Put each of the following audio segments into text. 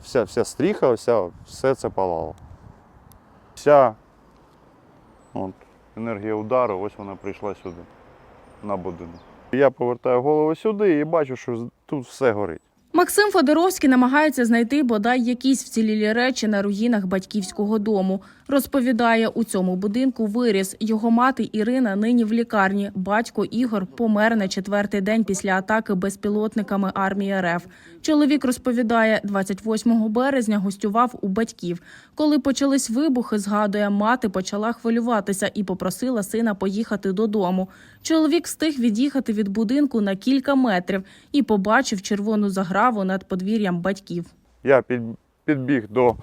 Вся, вся, стріха, вся, все це палало. Вся от, енергія удару, ось вона прийшла сюди, на будинок. Я повертаю голову сюди і бачу, що тут все горить. Максим Федоровський намагається знайти бодай якісь вцілілі речі на руїнах батьківського дому. Розповідає, у цьому будинку виріс. Його мати Ірина нині в лікарні. Батько Ігор помер на четвертий день після атаки безпілотниками армії РФ. Чоловік розповідає, 28 березня гостював у батьків. Коли почались вибухи, згадує, мати почала хвилюватися і попросила сина поїхати додому. Чоловік встиг від'їхати від будинку на кілька метрів і побачив червону заграву над подвір'ям батьків. Я під, підбіг до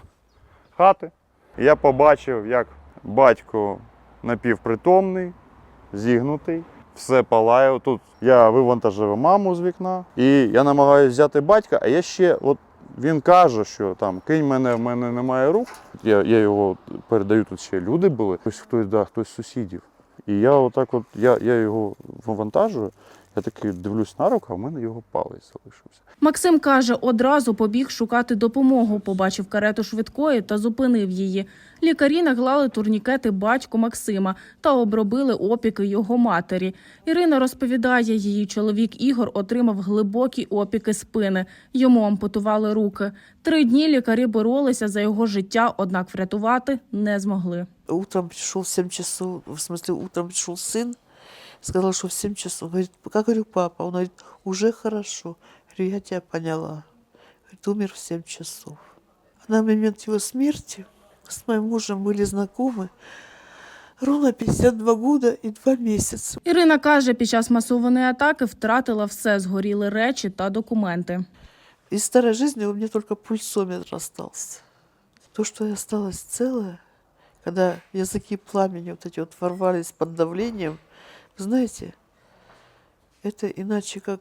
хати. Я побачив, як батько напівпритомний, зігнутий, все палає. Тут я вивантажив маму з вікна, і я намагаюся взяти батька, а я ще, от він каже, що там кинь мене, в мене немає рук. Я, я його передаю, тут ще люди були, хтось хтось, да, хтось з сусідів. І я отак от, я, я його вивантажую, я такий дивлюсь на руку, а в мене його палець залишився. Максим каже, одразу побіг шукати допомогу. Побачив карету швидкої та зупинив її. Лікарі наглали турнікети батьку Максима та обробили опіки його матері. Ірина розповідає, її чоловік Ігор отримав глибокі опіки спини. Йому ампутували руки. Три дні лікарі боролися за його життя, однак врятувати не змогли. Утром пришел в 7 часов, в смысле, утром пришел сын, сказал, что в 7 часов. Говорит, как говорю, папа? Он говорит, уже хорошо. Говорю, я тебя поняла. Говорит, умер в 7 часов. А на момент его смерти с моим мужем были знакомы ровно 52 года и 2 месяца. Ірина каже, під час масованої атаки втратила все, згоріли речі та документи. Из старой жизни у меня только пульсометр остался. То, что я осталась целая, когда языки пламени вот эти вот ворвались под давлением, вы знаете, это иначе как,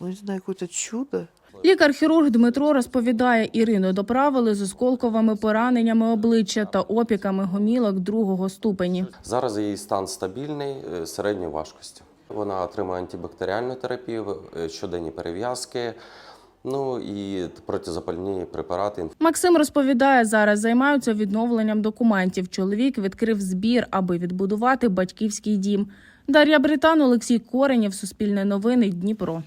ну не знаю, какое-то чудо. Лікар-хірург Дмитро розповідає, Ірину доправили з осколковими пораненнями обличчя та опіками гомілок другого ступені. Зараз її стан стабільний е, середньої важкості. Вона отримує антибактеріальну терапію, е, щоденні перев'язки, ну і протизапальні препарати. Максим розповідає, зараз займаються відновленням документів. Чоловік відкрив збір, аби відбудувати батьківський дім. Дар'я Британ, Олексій Коренєв, Суспільне новини, Дніпро.